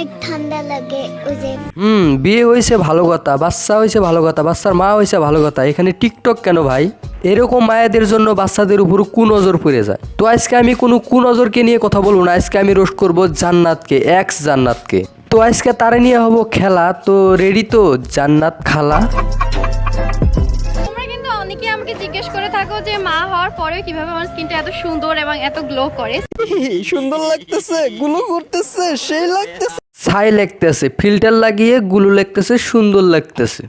অনেক ঠান্ডা লাগে ওই যে। হুম বিয়ে হয়েছে ভালো কথা বাচ্চা হয়েছে ভালো কথা বাচ্চার মা হয়েছে ভালো কথা। এখানে টিকটক কেন ভাই? এরকম মায়েদের জন্য বাচ্চাদের উপর কুনজর পড়ে যায়। তো আজকে আমি কোনো কুনজরকে নিয়ে কথা বলব না আজকে আমি রোস্ট করব জান্নাতকে এক্স জান্নাতকে। তো আজকে তারে নিয়ে হব খেলা তো রেডি তো? জান্নাত খালা। তোমরা কিন্তু অনেকেই আমাকে জিজ্ঞেস করে থাকো যে মা হওয়ার পরেও কীভাবে আমার স্কিনটা এত সুন্দর এবং এত গ্লো করে। সুন্দর লাগতেছে গুলো করতেছে সেই লাগতেছে। ছাই লাগতেছে ফিল্টার লাগিয়ে গুলো লাগতেছে সুন্দর লাগতেছে।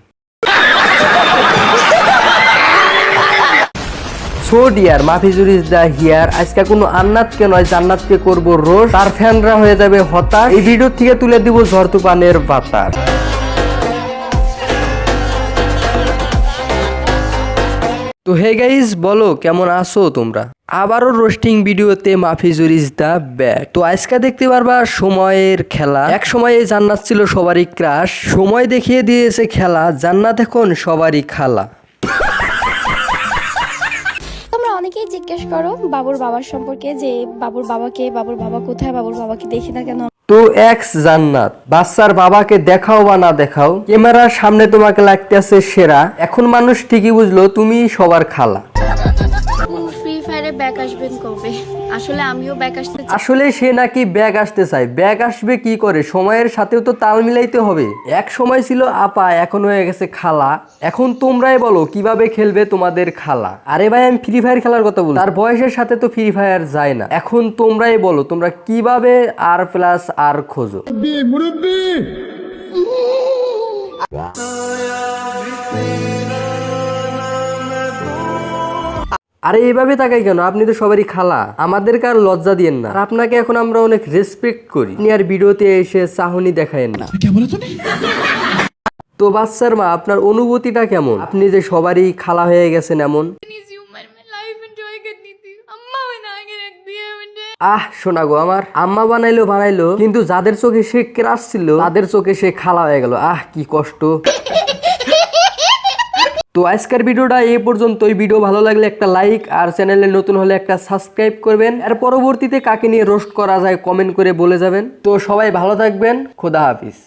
So dear Mafijur is the here, আজকে কোনো আন্নাতকে নয়, জান্নাতকে করব রোজ। তার ফ্যানরা হয়ে যাবে হতাশ। এই ভিডিও থেকে তুলে দিব ঝড় তুফানের বাতাস। তো হে গাইজ বলো কেমন আছো তোমরা? আবারও রোস্টিং ভিডিওতে মাফিজুর ইজ দা ব্যাক। তো আজকে দেখতে পারবা সময়ের খেলা। এক সময়ে জান্নাত ছিল সবারই ক্রাশ। সময় দেখিয়ে দিয়েছে খেলা, জান্নাত এখন সবারই খালা। তোমরা অনেকেই জিজ্ঞেস করো, বাবুর বাবার সম্পর্কে যে বাবুর বাবাকে, বাবুর বাবা কোথায়, বাবুর বাবাকে দেখি না কেন? তো এক্স জান্নাত। বাচ্চার বাবাকে দেখাও বা না দেখাও, ক্যামেরার সামনে তোমাকে লাগতেছে সেরা। এখন মানুষ ঠিকই বুঝলো তুমি সবার খালা। ফ্রি ফায়ারে ব্যাক আসবেন কবে আসলে আমিও ব্যাক আসতে আসলে সে নাকি ব্যাগ আসতে চায় ব্যাগ আসবে কি করে সময়ের সাথেও তো তাল মিলাইতে হবে এক সময় ছিল আপা এখন হয়ে গেছে খালা এখন তোমরাই বলো কীভাবে খেলবে তোমাদের খালা আরে ভাই আমি ফ্রি ফায়ার খেলার কথা বলি তার বয়সের সাথে তো ফ্রি ফায়ার যায় না এখন তোমরাই বলো তোমরা কীভাবে আর প্লাস আর খোঁজো আরে এইভাবে তাকাই কেন? আপনি তো সবারই খালা। আমাদেরকে আর লজ্জা দিয়েন না। আর আপনাকে এখন আমরা অনেক রেসপেক্ট করি। আপনি আর ভিডিওতে এসে চাহনি দেখায়েন না। তো বাচ্চার মা আপনার অনুভূতিটা কেমন? আপনি যে সবারই খালা হয়ে গেছেন এমন। আহ শোনা গো আমার। আম্মা বানাইলো বানাইলো কিন্তু যাদের চোখে সে ক্রাশ ছিল তাদের চোখে সে খালা হয়ে গেল। আহ কি কষ্ট। তো আজকের ভিডিওটা এ পর্যন্ত ওই ভিডিও ভালো লাগলে একটা লাইক আর চ্যানেলে নতুন হলে একটা সাবস্ক্রাইব করবেন। আর পরবর্তীতে কাকে নিয়ে রোস্ট করা যায় কমেন্ট করে বলে যাবেন। তো সবাই ভালো থাকবেন। খোদা হাফিজ।